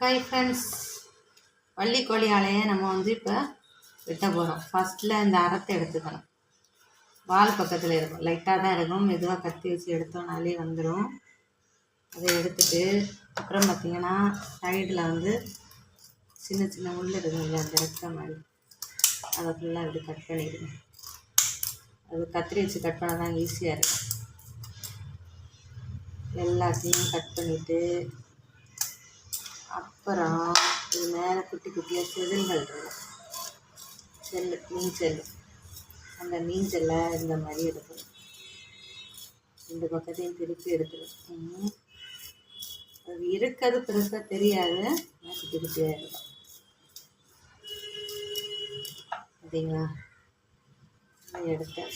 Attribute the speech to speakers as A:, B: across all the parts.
A: Hi friends வள்ளிக்கோழி ஆலையை நம்ம வந்து இப்போ வெட்ட போகிறோம் ஃபஸ்ட்டில் இந்த அறத்தை எடுத்துக்கணும். வால் பக்கத்தில் இருக்கும். லைட்டாக தான் இருக்கும். மெதுவாக கத்தி வச்சு எடுத்தோம்னாலே வந்துடும் அதை எடுத்துட்டு அப்புறம் பார்த்திங்கன்னா சைடில் வந்து சின்ன சின்ன முள் இருக்கும் இல்லை அந்த ரத்த மாதிரி. அதை ஃபுல்லாக இப்படி கட் பண்ணிடுங்க. அது கத்திரி வச்சு கட் பண்ண தான் ஈஸியாக இருக்கும். எல்லாத்தையும் கட் பண்ணிவிட்டு அப்புறம் இது மேலே குட்டி குட்டியாக செதில்கள் இருக்கும் செல்லு மீன் செல்லு. அந்த மீன் செல்லை இந்த மாதிரி எடுக்கணும். இந்த பக்கத்தையும் திருப்பி எடுத்துடும் அது இருக்கிறது பெருசாக தெரியாது. ஆனால் குட்டி குட்டியாக இருக்கும். பார்த்தீங்களா எடுத்தேன்.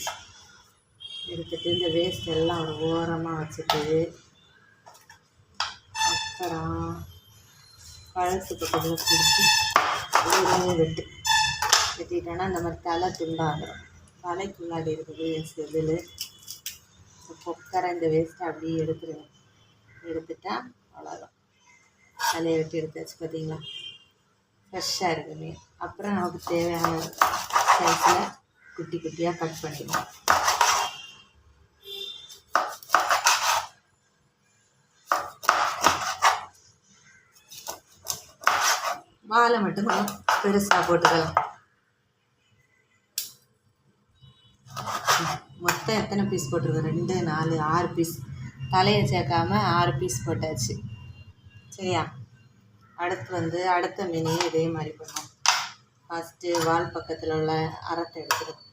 A: எடுத்துட்டு இந்த வேஸ்ட் எல்லாம் ஒரு ஓரமாக வச்சுட்டு அப்புறம் பழசு பக்கத்தில் பிடிச்சி ஒரு வெட்டு வெட்டிட்டோன்னா அந்த மாதிரி தலை துண்டாகிடும் தலைக்குள்ளாடி இருக்குது செதில். கொக்கரை இந்த வேஸ்ட்டை அப்படியே எடுத்துருவேன் எடுத்துட்டா அவ்வளோதான் தலையை வெட்டி எடுத்தாச்சு பார்த்தீங்களா ஃப்ரெஷ்ஷாக இருக்குமே. அப்புறம் நமக்கு தேவையான சைஸில் குட்டி குட்டியாக கட் பண்ணிடுவோம். வாழை மட்டும் கொஞ்சம் பெருசாக போட்டுக்கலாம். மொத்தம் எத்தனை பீஸ் போட்டிருக்கோம்? ரெண்டு நாலு ஆறு பீஸ் தலையை சேர்க்காம ஆறு பீஸ் போட்டாச்சு. சரியா? அடுத்து வந்து அடுத்த மீனையும் இதே மாதிரி பண்ணுவோம் ஃபஸ்ட்டு வால் பக்கத்தில் உள்ள அறத்தை எடுத்துருக்கோம்.